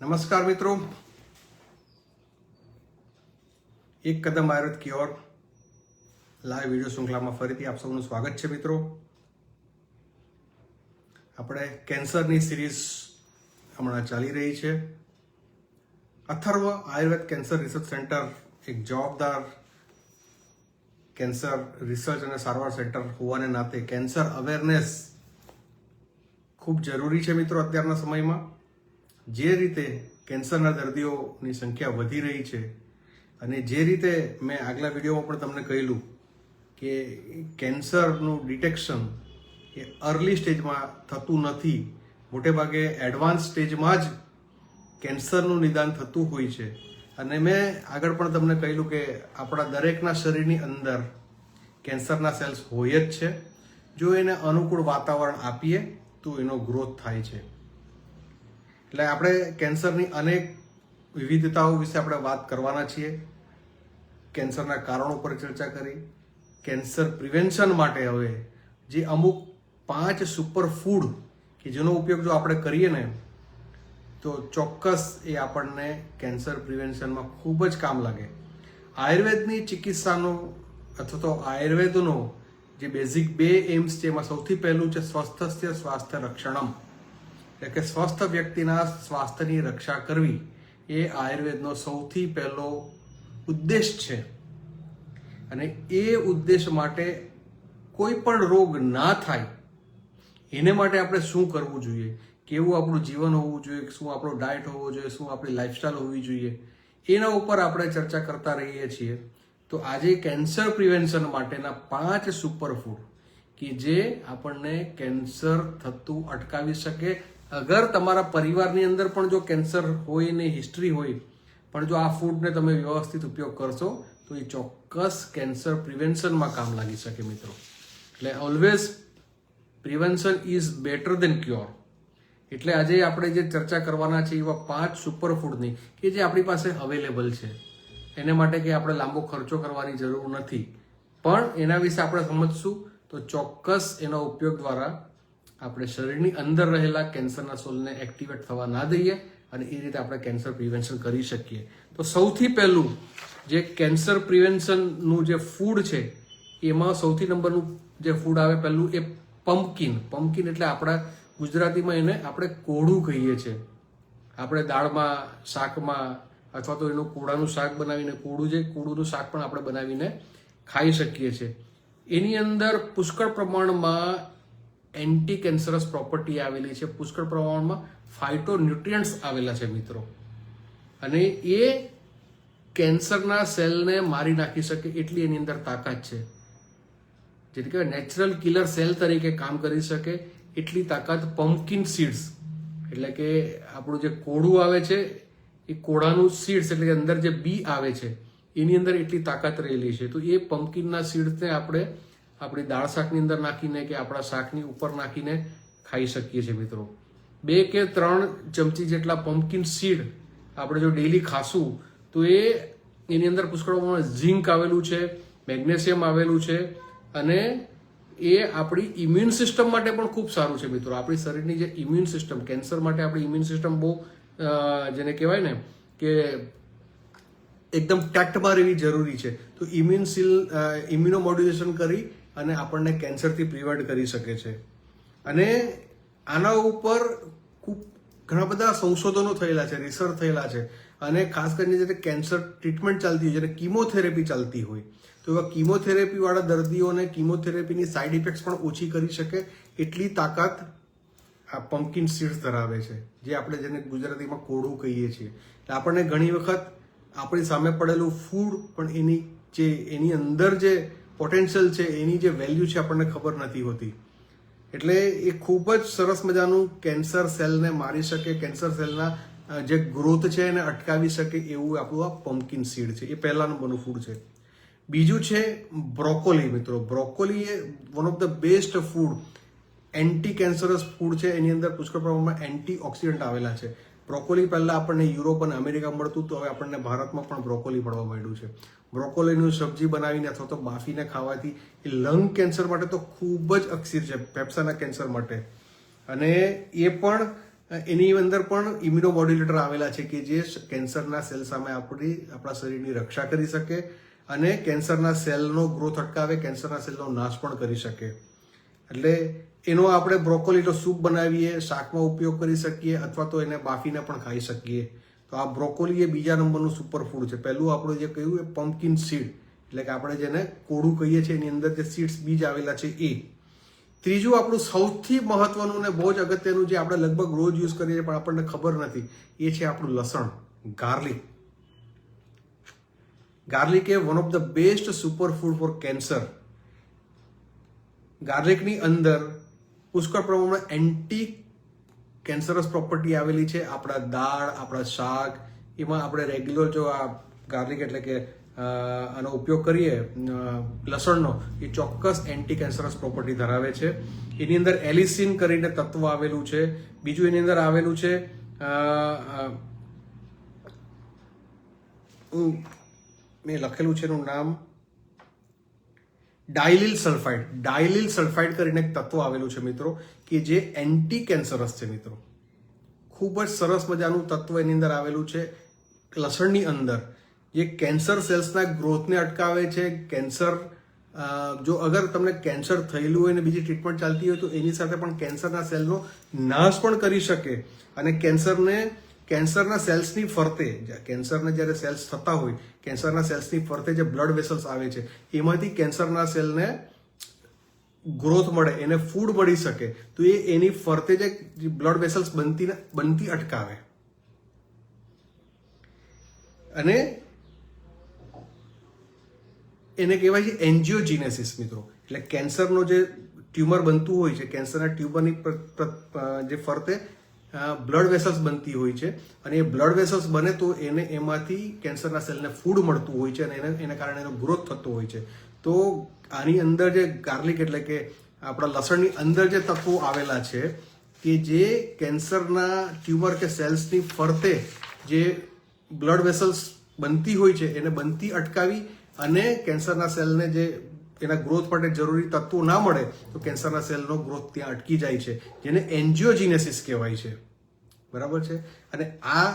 નમસ્કાર મિત્રો. એક કદમ આયુર્વેદ ક્યોર લાઈવ વીડિયો શૃંખલામાં ફરીથી આપ સૌનું સ્વાગત છે મિત્રો. આપણે કેન્સરની સિરીઝ હમણાં ચાલી રહી છે. Atharva Ayurveda cancer research centre એક જવાબદાર કેન્સર રિસર્ચ અને સારવાર સેન્ટર હોવાને નાતે કેન્સર અવેરનેસ ખૂબ જરૂરી છે મિત્રો અત્યારના સમયમાં. જે રીતે કેન્સરના દર્દીઓની સંખ્યા વધી રહી છે અને જે રીતે મેં આગલા વિડીયોમાં પણ તમને કહેલું કે કેન્સરનું ડિટેક્શન એ અર્લી સ્ટેજમાં થતું નથી. મોટે ભાગે એડવાન્સ સ્ટેજમાં જ કેન્સરનું નિદાન થતું હોય છે. અને મેં આગળ પણ તમને કહેલું કે આપણા દરેકના શરીરની અંદર કેન્સરના સેલ્સ હોય જ છે. જો એને અનુકૂળ વાતાવરણ આપીએ તો એનો ગ્રોથ થાય છે. એટલે આપણે કેન્સરની અનેક વિવિધતાઓ વિશે આપણે વાત કરવાના છીએ. કેન્સરના કારણો પર ચર્ચા કરી. કેન્સર પ્રિવેન્શન માટે હવે જે અમુક પાંચ સુપર ફૂડ કે જેનો ઉપયોગ જો આપણે કરીએ ને, તો ચોક્કસ એ આપણને કેન્સર પ્રિવેન્શનમાં ખૂબ જ કામ લાગે. આયુર્વેદની ચિકિત્સાનો અથવા તો આયુર્વેદનો જે બેઝિક બે એમ્સ છે, એમાં સૌથી પહેલું છે સ્વસ્થસ્ય સ્વાસ્થ્ય રક્ષણમ. એટલે કે સ્વસ્થ વ્યક્તિના સ્વાસ્થ્યની રક્ષા કરવી એ આયુર્વેદનો સૌથી પહેલો ઉદ્દેશ છે. અને એ ઉદ્દેશ માટે કોઈ પણ રોગ ના થાય, એને માટે આપણે શું કરવું જોઈએ? કેવું આપણું જીવન હોવું જોઈએ? શું આપણો ડાયટ હોવો જોઈએ? શું આપણી લાઈફસ્ટાઈલ હોવી જોઈએ? એના ઉપર આપણે ચર્ચા કરતા રહીએ છીએ. તો આજે કેન્સર પ્રિવેન્શન માટેના પાંચ સુપરફૂડ કે જે આપણને કેન્સર થતું અટકાવી શકે અગર તમારા પરિવારની અંદર પણ જો કેન્સર હોય ને હિસ્ટ્રી હોય, પણ જો આ ફૂડને તમે વ્યવસ્થિત ઉપયોગ કરશો, તો એ ચોક્કસ કેન્સર પ્રિવેન્શનમાં કામ લાગી શકે મિત્રો. એટલે always prevention is better than cure એટલે આજે આપણે જે ચર્ચા કરવાના છે એવા પાંચ સુપર ફૂડની કે જે આપણી પાસે અવેલેબલ છે. એને માટે કે આપણે લાંબો ખર્ચો કરવાની જરૂર નથી. પણ એના વિશે આપણે સમજશું, તો ચોક્કસ એનો ઉપયોગ દ્વારા આપણે શરીરની અંદર રહેલા કેન્સરના સોલને એક્ટિવેટ થવા ના દઈએ અને એ રીતે આપણે કેન્સર પ્રિવેન્શન કરી શકીએ. તો સૌથી પહેલું જે કેન્સર પ્રિવેન્શનનું જે ફૂડ છે, એમાં સૌથી નંબરનું જે ફૂડ આવે પહેલું એ પમ્પકિન. પમ્પકિન એટલે આપણા ગુજરાતીમાં એને આપણે કોળું કહીએ છીએ આપણે દાળમાં, શાકમાં અથવા તો એનું કોળાનું શાક બનાવીને કોળું જે કોળુંનું શાક પણ આપણે બનાવીને ખાઈ શકીએ છીએ એની અંદર પુષ્કળ પ્રમાણમાં એન્ટી કેન્સરસ પ્રોપર્ટી આવેલી છે. પુષ્કળ પ્રમાણમાં ફાઇટો ન્યુટ્રિયન્ટ્સ આવેલા છે મિત્રો. અને એ કેન્સરના સેલને મારી નાખી શકે એટલી એની અંદર તાકાત છે. જેને કહેવાય નેચરલ કિલર સેલ તરીકે કામ કરી શકે એટલી તાકાત પમ્પકિન સીડ્સ એટલે કે આપણું જે કોળું આવે છે, એ કોળાનું સીડ્સ એટલે કે અંદર જે બી આવે છે, એની અંદર એટલી તાકાત રહેલી છે. તો એ પમ્પકિનના સીડ્સને આપણે આપણી દાળ શાકની અંદર નાખીને કે આપણા શાકની ઉપર નાખીને ખાઈ શકીએ છીએ મિત્રો. બે કે ત્રણ ચમચી જેટલા પમ્પકિન સીડ આપણે જો ડેલી ખાશું, તો એ એની અંદર પુષ્કળમાં ઝીંક આવેલું છે, મેગ્નેશિયમ આવેલું છે અને એ આપણી ઇમ્યુન સિસ્ટમ માટે પણ ખૂબ સારું છે મિત્રો. આપણી શરીરની જે ઇમ્યુન સિસ્ટમ કેન્સર માટે આપણી ઇમ્યુન સિસ્ટમ બહુ જેને કહેવાય ને કે એકદમ ટેક્ટમાં રહેવી જરૂરી છે. તો ઇમ્યુન સિલ ઇમ્યુનો મોડ્યુલેશન કરી અને આપણને કેન્સરથી પ્રિવેન્ટ કરી શકે છે. અને આના ઉપર ખૂબ ઘણા બધા સંશોધનો થયેલા છે રિસર્ચ થયેલા છે. અને ખાસ કરીને જ્યારે કેન્સર ટ્રીટમેન્ટ ચાલતી હોય, જ્યારે કિમોથેરેપી ચાલતી હોય, તો એવા કિમોથેરેપીવાળા દર્દીઓને કિમોથેરેપીની સાઇડ ઇફેક્ટ્સ પણ ઓછી કરી શકે એટલી તાકાત આ પમ્પકિન સીડ્સ ધરાવે છે, જે આપણે જેને ગુજરાતીમાં કોળું કહીએ છીએ. એટલે આપણને ઘણી વખત આપણી સામે પડેલું ફૂડ પણ એની જે, એની અંદર જે પોટેન્શિયલ છે, એની જે વેલ્યુ છે આપણને ખબર નથી હોતી. એટલે એ ખૂબ જ સરસ મજાનું કેન્સર સેલને મારી શકે કેન્સર સેલના જે ગ્રોથ છે એને અટકાવી શકે એવું આપણું આ પમ્પકિન સીડ છે. એ પહેલાંનું બનવું ફૂડ છે. બીજું છે બ્રોકોલી મિત્રો. Broccoli A one of the best food anti cancerous food છે. એની અંદર પુષ્કળ પ્રમાણમાં એન્ટી ઓક્સિડન્ટ આવેલા છે. બ્રોકોલી પહેલાં આપણને યુરોપ અને અમેરિકા મળતું તો હવે આપણને ભારતમાં પણ બ્રોકોલી મળવા માંડ્યું છે. બ્રોકોલીનું સબ્જી બનાવીને અથવા તો બાફીને ખાવાથી એ લંગ કેન્સર માટે તો ખૂબ જ અક્ષીર છે ફેફસાના કેન્સર માટે. અને એ પણ, એની અંદર પણ ઇમ્યુનોમોડ્યુલેટર આવેલા છે કે જે કેન્સરના સેલ સામે આપણી, આપણા શરીરની રક્ષા કરી શકે અને કેન્સરના સેલનો ગ્રોથ અટકાવે કેન્સરના સેલનો નાશ પણ કરી શકે. એટલે એનો આપણે બ્રોકોલીનો સૂપ બનાવીએ શાકમાં ઉપયોગ કરી શકીએ, અથવા તો એને બાફીને પણ ખાઈ શકીએ. તો આ બ્રોકોલી એ બીજા નંબરનું સુપરફૂડ છે. પહેલું આપણું જે કહ્યું એ પમ્પકિન સીડ એટલે કે આપણે જેને કોડું કહીએ છીએ, એની અંદર જે સીડ્સ બીજ આવેલા છે એ. ત્રીજું આપણું સૌથી મહત્વનું ને બહુ જ અગત્યનું જે આપણે લગભગ રોજ યુઝ કરીએ પણ આપણને ખબર નથી, એ છે આપણું લસણ garlic garlic A one of the best super food for cancer ગાર્લિકની અંદર પુષ્કળ પ્રમાણમાં એન્ટી કેન્સરસ પ્રોપર્ટી આવેલી છે. આપણા દાળ, આપણા શાક, એમાં આપણે રેગ્યુલર જો આ ગાર્લિક એટલે કે આનો ઉપયોગ કરીએ લસણનો, એ ચોક્કસ એન્ટી કેન્સરસ પ્રોપર્ટી ધરાવે છે. એની અંદર એલિસિન કરીને તત્વ આવેલું છે. બીજું એની અંદર આવેલું છે મેં લખેલું છે એનું નામ. ડાયલિલ સલ્ફાઇડ. ડાયલિલ સલ્ફાઇડ કરીને એક તત્વ આવેલું છે મિત્રો, કે જે એન્ટી કેન્સરસ છે મિત્રો. ખૂબ જ સરસ મજાનું તત્વ એની અંદર આવેલું છે. લસણની અંદર જે કેન્સર સેલ્સના ગ્રોથને અટકાવે છે. કેન્સર જો અગર તમને કેન્સર થયેલું હોય ને બીજી ટ્રીટમેન્ટ ચાલતી હોય તો એની સાથે પણ કેન્સરના સેલનો નાશ પણ કરી શકે. અને કેન્સરને કેન્સરના સેલ્સની ફરતે કેન્સરને જ્યારે સેલ્સ થતા હોય, કેન્સરના સેલ્સની ફરતે જે બ્લડ વેસલ્સ આવે છે, એમાંથી કેન્સરના સેલને ગ્રોથ મળે, એને ફૂડ મળી શકે, તો એ એની ફરતે જે બ્લડ વેસલ્સ બનતી બનતી અટકાવે. અને એને કહેવાય છે એન્જિયોજીનેસિસ, મિત્રો. એટલે કેન્સરનો જે ટ્યુમર બનતું હોય છે, કેન્સરના ટ્યુમરની જે ફરતે બ્લડ વેસલ્સ બનતી હોય છે. અને એ બ્લડ વેસલ્સ બને તો એને એમાંથી કેન્સરના સેલને ફૂડ મળતું હોય છે અને એને, એના કારણે એનો ગ્રોથ થતો હોય છે. તો આની અંદર જે ગાર્લિક એટલે કે આપણા લસણની અંદર જે તત્વો આવેલા છે કે જે કેન્સરના ટ્યુમર કે સેલ્સની ફરતે જે બ્લડ વેસલ્સ બનતી હોય છે, એને બનતી અટકાવી અને કેન્સરના સેલને જે એના ગ્રોથ માટે જરૂરી તત્વો ના મળે તો કેન્સરના સેલનો ગ્રોથ ત્યાં અટકી જાય છે, જેને એન્જિયોજીનેસિસ કહેવાય છે. બરાબર છે? અને આ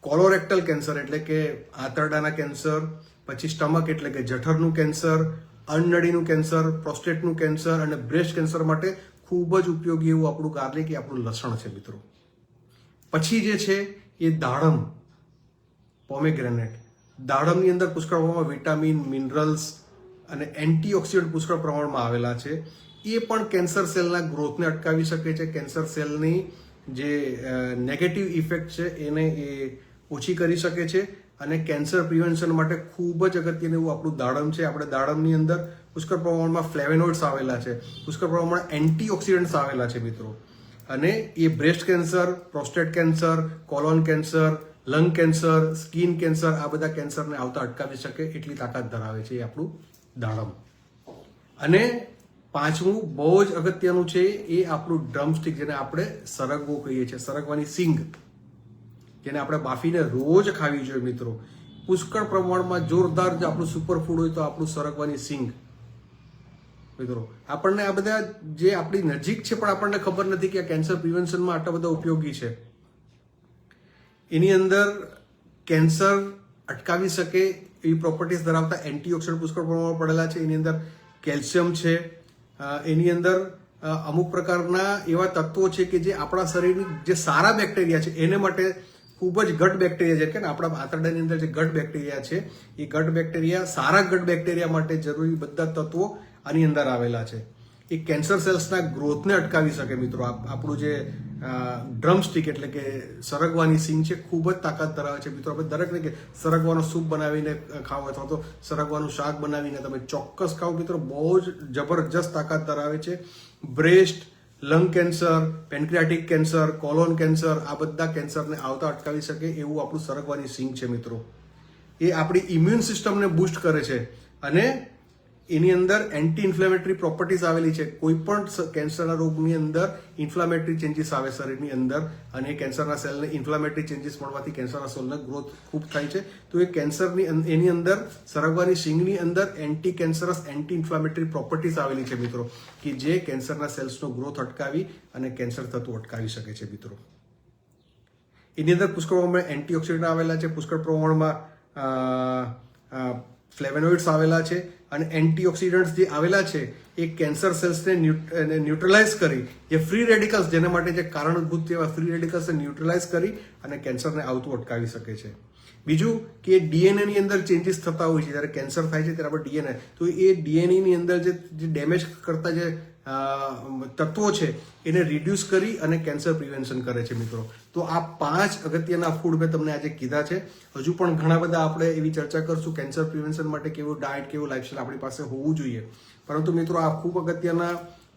કોલોરેક્ટલ કેન્સર એટલે કે આંતરડાના કેન્સર, પછી સ્ટમક એટલે કે જઠરનું કેન્સર, અન્નડીનું કેન્સર, પ્રોસ્ટેટનું કેન્સર અને બ્રેસ્ટ કેન્સર માટે ખૂબ જ ઉપયોગી એવું આપણું ગાર્લિક એ આપણું લસણ છે મિત્રો. પછી જે છે એ દાડમ પોમેગ્રેનેટ દાડમની અંદર પુષ્કળ પ્રમાણમાં વિટામિન મિનરલ્સ અને એન્ટીઓક્સિડન્ટ પુષ્કળ પ્રમાણમાં આવેલા છે. એ પણ કેન્સર સેલના ગ્રોથને અટકાવી શકે છે. કેન્સર સેલની જે નેગેટિવ ઇફેક્ટ છે, એને એ ઓછી કરી શકે છે અને કેન્સર પ્રિવેન્શન માટે ખૂબ જ અગત્યનું એવું આપણું દાડમ છે. આપણે દાડમની અંદર પુષ્કળ પ્રમાણમાં ફ્લેવેનોઇડ્સ આવેલા છે. પુષ્કળ પ્રમાણમાં એન્ટીઓક્સિડન્ટ્સ આવેલા છે મિત્રો. અને એ breast cancer prostate cancer colon cancer lung cancer skin cancer આ બધા કેન્સરને આવતા અટકાવી શકે એટલી તાકાત ધરાવે છે એ આપણું દાડમ. અને પાંચમું બહુ જ અગત્યનું છે એ આપણું ડ્રમસ્ટિક જેને આપણે સરગવો કહીએ છીએ. સરગવાની સિંગ જેને આપણે બાફીને રોજ ખાવી જોઈએ મિત્રો. પુષ્કળ પ્રમાણમાં જોરદાર જે આપણું સુપરફૂડ હોય તો આપણું સરગવાની સિંગ. મિત્રો, આપણને આ બધા જે આપણી નજીક છે પણ આપણને ખબર નથી કે આ કેન્સર પ્રિવેન્શનમાં આટલા બધા ઉપયોગી છે. એની અંદર કેન્સર અટકાવી શકે એવી પ્રોપર્ટીઝ ધરાવતા એન્ટીઓક્સિડન્ટ પુષ્કળ પ્રમાણમાં પડેલા છે. એની અંદર કેલ્શિયમ છે. એની અંદર અમુક પ્રકારના એવા તત્વો છે કે જે આપણા શરીરની જે સારા બેક્ટેરિયા છે, એને માટે ખૂબ જ ગટ બેક્ટેરિયા છે, કે આપણા આંતરડાની અંદર જે ગટ બેક્ટેરિયા છે, એ ગટ બેક્ટેરિયા, સારા ગટ બેક્ટેરિયા માટે જરૂરી બધા તત્વો આની અંદર આવેલા છે. એ કેન્સર સેલ્સના ગ્રોથને અટકાવી શકે મિત્રો. આપ- આપણું જે ડ્રમસ્ટિક એટલે કે સરગવાની સિંગ છે, ખૂબ જ તાકાત ધરાવે છે. મિત્રો, આપણે દરેકને કે સરગવાનો સૂપ બનાવીને ખાઓ અથવા તો સરગવાનું શાક બનાવીને તમે ચોક્કસ ખાઓ. મિત્રો, બહુ જ જબરજસ્ત તાકાત ધરાવે છે. Breast lung cancer pancreatic cancer colon cancer આ બધા કેન્સરને આવતા અટકાવી શકે એવું આપણું સરગવાની સિંગ છે, મિત્રો. એ આપણી ઇમ્યુન સિસ્ટમને બૂસ્ટ કરે છે. અને એની અંદર એન્ટી ઇન્ફ્લેમેટરી પ્રોપર્ટીઝ આવેલી છે. કોઈ પણ કેન્સરના રોગની અંદર ઇન્ફ્લામેટરી ચેન્જીસ આવે શરીરની અંદર અને કેન્સરના સેલને ઇન્ફ્લામેટરી ચેન્જીસ મળવાથી કેન્સરના સેલનો ગ્રોથ ખૂબ થાય છે. તો એ કેન્સરની એની અંદર સરગવાની સિંગની અંદર anti cancerous anti inflammatory properties આવેલી છે મિત્રો, કે જે કેન્સરના સેલ્સનો ગ્રોથ અટકાવી અને કેન્સર થતું અટકાવી શકે છે મિત્રો. એની અંદર પુષ્કળ પ્રમાણમાં એન્ટીઓક્સિડન્ટ આવેલા છે. પુષ્કળ પ્રમાણમાં ફ્લેવેનોઇડ્સ આવેલા છે અને એન્ટીઓક્સિડન્ટ્સ જે આવેલા છે, એ કેન્સર સેલ્સને ન્યુટ્રલાઇઝ કરી, જે ફ્રી રેડિકલ્સ, જેના માટે જે કારણભૂત એવા ફ્રી રેડિકલ્સને ન્યુટ્રલાઇઝ કરી અને કેન્સરને આવતું અટકાવી શકે છે. બીજું કે ડીએનએની અંદર ચેન્જીસ થતા હોય છે, જ્યારે કેન્સર થાય છે, ત્યારે આપણે ડીએનએ, તો એ ડીએનએની અંદર જે ડેમેજ કરતા જે તત્વો છે, એને રિડ્યુસ કરી અને કેન્સર પ્રિવેન્શન કરે છે મિત્રો. તો આ પાંચ અગત્યના ફૂડ મેં તમને આજે કીધા છે. હજુ પણ ઘણા બધા આપણે એવી ચર્ચા કરશું કેન્સર પ્રિવેન્શન માટે કેવું ડાયટ કેવું લાઇફસ્ટાઇલ આપણી પાસે હોવું જોઈએ. પરંતુ મિત્રો આ ખૂબ અગત્યના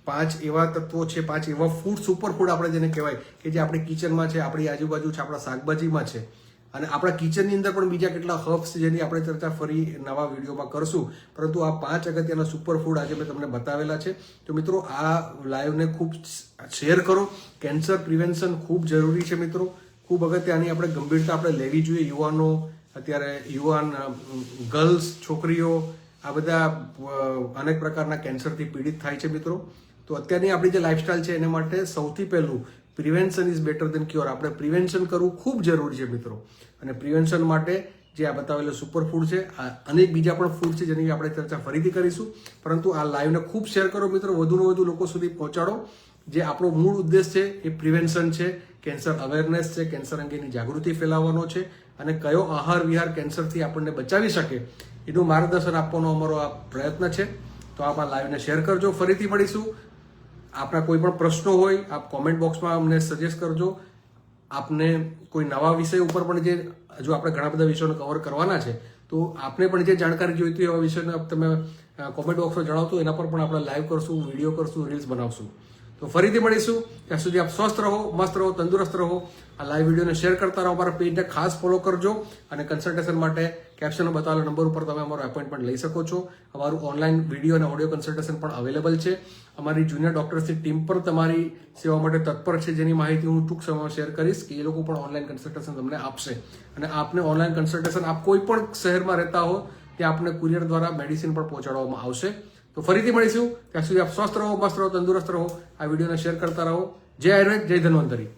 પાંચ એવા તત્વો છે, પાંચ એવા ફૂડ સુપર ફૂડ આપણે જેને કહેવાય, કે જે આપણી કિચનમાં છે, આપણી આજુબાજુ છે, આપણા શાકભાજીમાં છે. અને આપણા કિચનની અંદર પણ બીજા કેટલા હર્બ્સ જેની આપણે ચર્ચા ફરી નવા વિડીયોમાં કરશું. પરંતુ આ પાંચ અગત્યના સુપરફૂડ આજે મેં તમને બતાવેલા છે. તો મિત્રો, આ લાઈવને ખૂબ શેર કરો. કેન્સર પ્રિવેન્શન ખૂબ જરૂરી છે મિત્રો. ખૂબ અગત્યની આપણે ગંભીરતા આપણે લેવી જોઈએ. યુવાનો, અત્યારે યુવાન, ગર્લ્સ, છોકરીઓ, આ બધા અનેક પ્રકારના કેન્સરથી પીડિત થાય છે મિત્રો. તો અત્યારની આપણી જે લાઈફસ્ટાઈલ છે, એના માટે સૌથી પહેલું prevention is better than cure આપણે પ્રિવેન્શન કરવું ખૂબ જરૂરી છે મિત્રો. અને પ્રિવેન્શન માટે જે આ બતાવેલું સુપર ફૂડ છે, આ અનેક બીજા પણ ફૂડ છે જેની આપણે ચર્ચા ફરીથી કરીશું. પરંતુ આ લાઈવને ખૂબ શેર કરો મિત્રો. વધુને વધુ લોકો સુધી પહોંચાડો. જે આપણો મૂળ ઉદ્દેશ છે એ પ્રિવેન્શન છે કેન્સર અવેરનેસ છે કેન્સર અંગેની જાગૃતિ ફેલાવવાનો છે અને કયો આહાર વિહાર કેન્સરથી આપણને બચાવી શકે એનું માર્ગદર્શન આપવાનો અમારો આ પ્રયત્ન છે. તો આપ આ લાઈવને શેર કરજો. ફરીથી મળીશું. આપના કોઈ પણ પ્રશ્નો હોય, આપ કોમેન્ટ બોક્સમાં અમને સજેસ્ટ કરજો. આપને કોઈ નવા વિષય ઉપર પણ જે હજુ આપણે ઘણા બધા વિષયોને કવર કરવાના છે, તો આપને પણ જે જાણકારી જોઈતી હોય એવા વિષયને તમે કોમેન્ટ બોક્સમાં જણાવતો એના પર પણ આપણે લાઈવ કરશું વીડિયો કરશું રીલ્સ બનાવશું. તો ફરીથી મળીશું. ત્યાં સુધી આપ સ્વસ્થ રહો, મસ્ત રહો, તંદુરસ્ત રહો. આ લાઈવ વિડીયોને શેર કરતા રહો, અમારા પેજને ખાસ ફોલો કરજો અને કન્સલ્ટેશન માટે કેપ્શનમાં બતાવેલા નંબર ઉપર તમે અમારો એપોઇન્ટમેન્ટ લઈ શકો છો. અમારું ઓનલાઈન વીડિયો અને ઓડિયો કન્સલ્ટેશન પણ અવેલેબલ છે. અમારી જુનિયર ડોક્ટર્સની ટીમ પણ તમારી સેવા માટે તત્પર છે, જેની માહિતી હું ટૂંક સમયમાં શેર કરીશ કે એ લોકો પણ ઓનલાઈન કન્સલ્ટેશન તમને આપશે. અને આપને ઓનલાઈન કન્સલ્ટેશન આપ કોઈ પણ શહેરમાં રહેતા હો, ત્યાં આપને કુરિયર દ્વારા મેડિસિન પણ પહોંચાડવામાં આવશે. તો ફરીથી મળીશું. ત્યાં સુધી આપ સ્વસ્થ રહો, મસ્ત રહો, તંદુરસ્ત રહો. આ વિડીયોને શેર કરતા રહો. જય આયુર્વેદ, જય ધન્વંતરી.